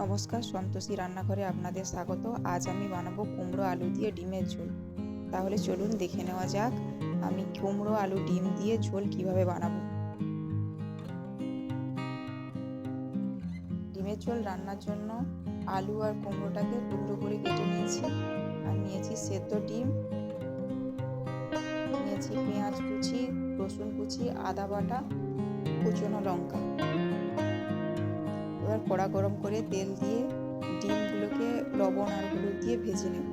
নমস্কার, সন্তোষী রান্নাঘরে আপনাদের স্বাগত। আজ আমি বানাবো কুমড়ো আলু দিয়ে ডিমের ঝোল। তাহলে চলুন দেখে নেওয়া যাক, আমি কুমড়ো আলু ডিম দিয়ে ঝোল কীভাবে বানাবো। ডিমের ঝোল রান্নার জন্য আলু আর কুমড়োটাকে টুকরো করে কেটে নিয়েছি। আর নিয়েছি সেদ্ধ ডিম। নিয়েছি পেঁয়াজ কুচি, রসুন কুচি, আদা বাটা, কুচনো লঙ্কা। এবার কড়া গরম করে তেল দিয়ে ডিমগুলোকে লবণ আর হলুদ দিয়ে ভেজে নেব।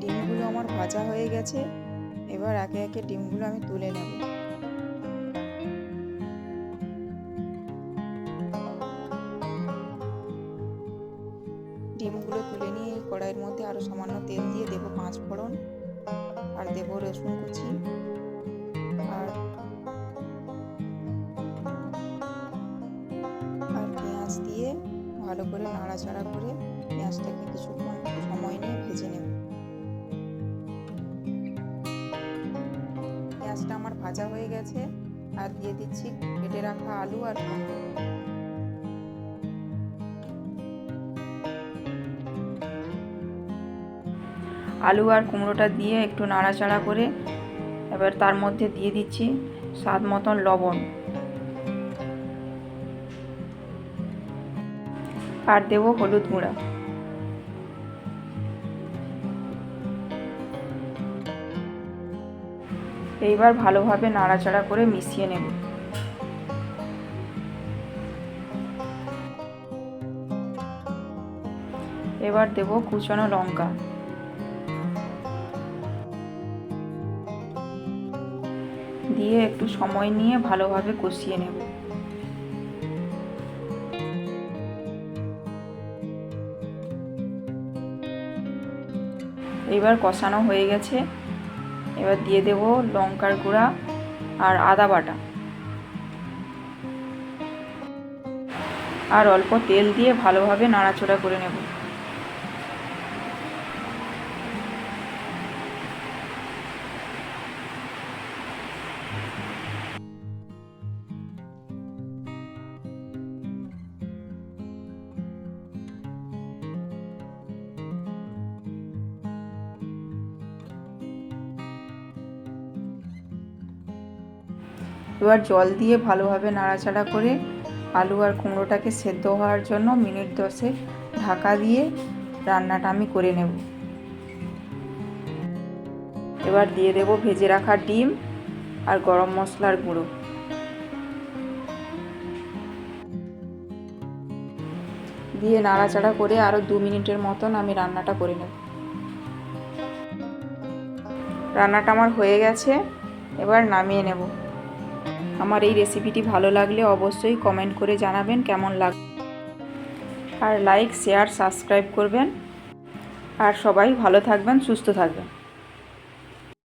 ডিমগুলো আমার ভাজা হয়ে গেছে, এবার একে একে ডিমগুলো আমি তুলে নেব। ডিমগুলো তুলে নিয়ে এই কড়াইয়ের মধ্যে আরও সামান্য তেল দিয়ে দেবো পাঁচ ফোড়ন। আর দেবো রসুন কুচি। আর আর পেঁয়াজ দিয়ে ভালো করে নাড়াচাড়া করে পেঁয়াজটাকে কিছুক্ষণ সময় নিয়ে ভেজে নেব। পেঁয়াজটা আমার ভাজা হয়ে গেছে। আর দিয়ে দিচ্ছি কেটে রাখা আলু আর আলু আর কুমড়োটা দিয়ে একটু নাড়াচাড়া করে এবার তার মধ্যে দিয়ে দিচ্ছি স্বাদ মতন লবণ। আর দেবো হলুদ গুঁড়া। এইবার ভালোভাবে নাড়াচাড়া করে মিশিয়ে নেব। এবার দেব কুচানো লঙ্কা। দিয়ে একটু সময় নিয়ে ভালোভাবে কষিয়ে নেব। এবার কষানো হয়ে গেছে। এবার দিয়ে দেব লঙ্কার গুঁড়া আর আদা বাটা। আর অল্প তেল দিয়ে ভালোভাবে নাড়াচড়া করে নেব। এবার জল দিয়ে ভালোভাবে নাড়াচাড়া করে আলু আর কুমড়োটাকে সেদ্ধ হওয়ার জন্য মিনিট দশে ঢাকা দিয়ে রান্নাটা আমি করে নেব। এবার দিয়ে দেব ভেজে রাখা ডিম আর গরম মশলার গুঁড়ো। দিয়ে নাড়াচাড়া করে আরও দু মিনিটের মতন আমি রান্নাটা করে নেব। রান্নাটা আমার হয়ে গেছে, এবার নামিয়ে নেব। আমার এই রেসিপিটি ভালো লাগলে অবশ্যই কমেন্ট করে জানাবেন কেমন লাগ আর লাইক শেয়ার সাবস্ক্রাইব করবেন। আর সবাই ভালো থাকবেন, সুস্থ থাকবেন।